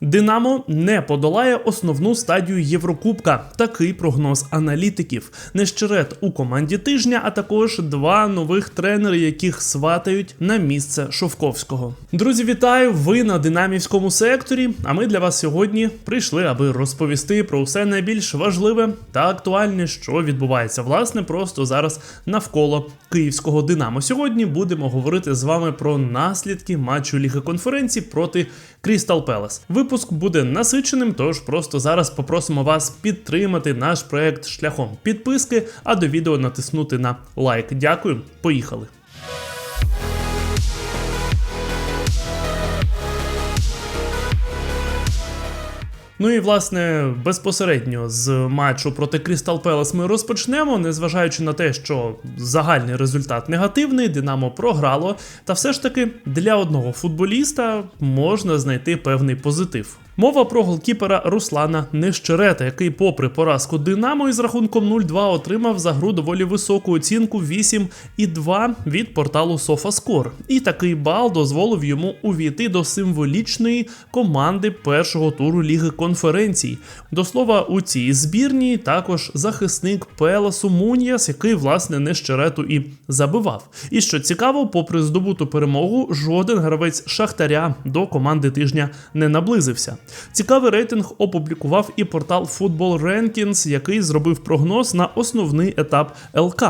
Динамо не подолає основну стадію Єврокубка. Такий прогноз аналітиків. Нещерет у команді тижня, а також два нових тренери, яких сватають на місце Шовковського. Друзі, вітаю! Ви на динамівському секторі. А ми для вас сьогодні прийшли, аби розповісти про все найбільш важливе та актуальне, що відбувається власне просто зараз навколо київського Динамо. Сьогодні будемо говорити з вами про наслідки матчу Ліги конференцій проти Крістал Пелес. Випуск буде насиченим, тож просто зараз попросимо вас підтримати наш проект шляхом підписки, а до відео натиснути на лайк. Дякую, поїхали. Ну і власне безпосередньо з матчу проти Крістал Пелес ми розпочнемо, незважаючи на те, що загальний результат негативний, Динамо програло. Та все ж таки для одного футболіста можна знайти певний позитив. Мова про голкіпера Руслана Нещерета, який, попри поразку Динамо із рахунком 0-2 отримав за гру доволі високу оцінку 8,2 від порталу SofaScore. І такий бал дозволив йому увійти до символічної команди першого туру Ліги конференцій. До слова, у цій збірній також захисник Пеласу Муньяс, який власне Нещерету і забивав. І що цікаво, попри здобуту перемогу, жоден гравець Шахтаря до команди тижня не наблизився. Цікавий рейтинг опублікував і портал Football Rankings, який зробив прогноз на основний етап ЛК.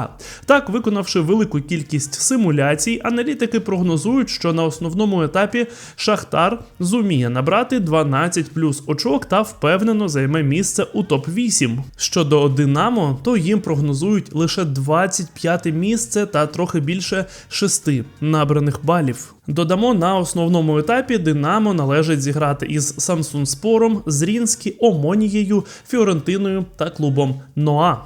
Так, виконавши велику кількість симуляцій, аналітики прогнозують, що на основному етапі Шахтар зуміє набрати 12 плюс очок та впевнено займе місце у топ-8. Щодо Динамо, то їм прогнозують лише 25 місце та трохи більше 6 набраних балів. Додамо на основному етапі Динамо належить зіграти із Самсун Спором, Зрінські, Омонією, Фіорентиною та клубом Ноа.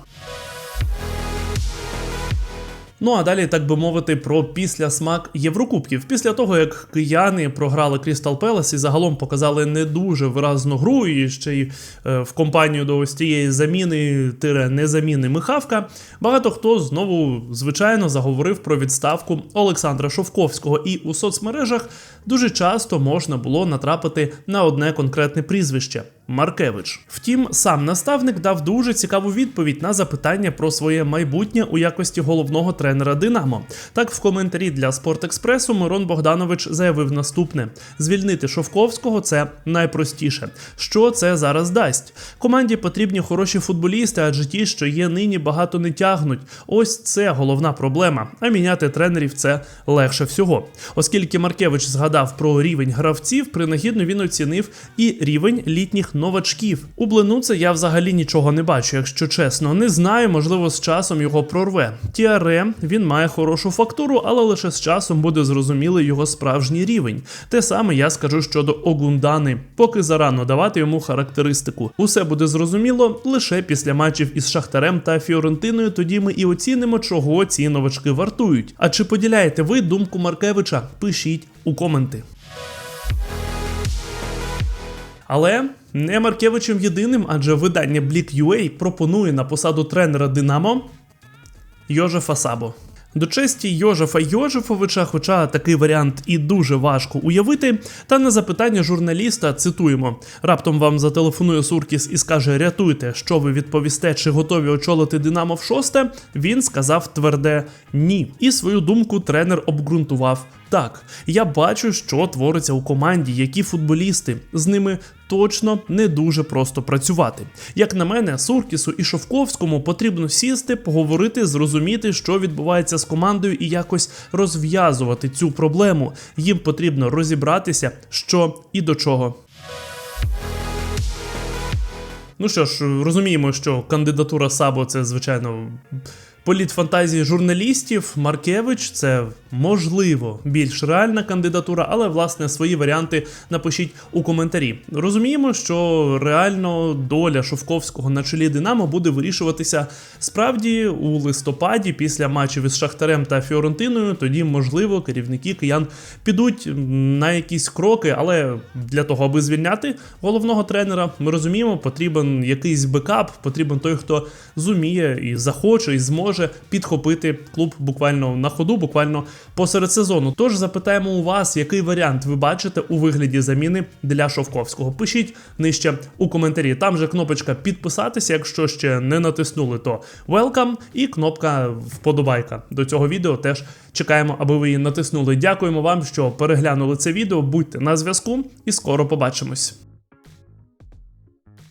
Ну а далі, так би мовити, про післясмак Єврокубків. Після того, як кияни програли Крістал Пелес і загалом показали не дуже виразну гру, і ще й е, в компанію до ось цієї заміни тире незаміни Михавка, багато хто знову звичайно заговорив про відставку Олександра Шовковського. І у соцмережах дуже часто можна було натрапити на одне конкретне прізвище. Маркевич. Втім, сам наставник дав дуже цікаву відповідь на запитання про своє майбутнє у якості головного тренера Динамо. Так, в коментарі для Спортекспресу Мирон Богданович заявив наступне: звільнити Шовковського це найпростіше. Що це зараз дасть? Команді потрібні хороші футболісти, адже ті, що є нині, багато не тягнуть. Ось це головна проблема. А міняти тренерів це легше всього. Оскільки Маркевич згадав про рівень гравців, принагідно він оцінив і рівень літніх новачків. У Бленуце я взагалі нічого не бачу, якщо чесно. Не знаю, можливо, з часом його прорве. Тіаре він має хорошу фактуру, але лише з часом буде зрозумілий його справжній рівень. Те саме я скажу щодо Огундани, поки зарано давати йому характеристику. Усе буде зрозуміло лише після матчів із Шахтарем та Фіорентиною. Тоді ми і оцінимо, чого ці новачки вартують. А чи поділяєте ви думку Маркевича? Пишіть у коменти. Але не Маркевичем єдиним, адже видання Bleak.ua пропонує на посаду тренера Динамо Йожефа Сабо. До честі Йожефа Йожефовича, хоча такий варіант і дуже важко уявити, та на запитання журналіста цитуємо: раптом вам зателефонує Суркіс і скаже: Рятуйте, що ви відповісте, чи готові очолити Динамо в шосте. Він сказав тверде ні. І свою думку тренер обґрунтував. Так, я бачу, що твориться у команді, які футболісти з ними точно не дуже просто працювати. Як на мене, Суркісу і Шовковському потрібно сісти, поговорити, зрозуміти, що відбувається з командою, і якось розв'язувати цю проблему. Їм потрібно розібратися, що і до чого. Ну що ж, розуміємо, що кандидатура Сабо це звичайно. Політ фантазії журналістів Маркевич це можливо більш реальна кандидатура, але власне свої варіанти напишіть у коментарі. Розуміємо, що реально доля Шовковського на чолі Динамо буде вирішуватися справді у листопаді після матчів із Шахтарем та Фіорентиною. Тоді, можливо, керівники киян підуть на якісь кроки, але для того, аби звільняти головного тренера, ми розуміємо, потрібен якийсь бекап, потрібен той, хто зуміє і захоче, і зможе підхопити клуб буквально на ходу, буквально посеред сезону. Тож запитаємо у вас, який варіант ви бачите у вигляді заміни для Шовковського. Пишіть нижче у коментарі. Там же кнопочка підписатися, якщо ще не натиснули, то welcome і кнопка вподобайка. До цього відео теж чекаємо, аби ви її натиснули. Дякуємо вам, що переглянули це відео. Будьте на зв'язку і скоро побачимось.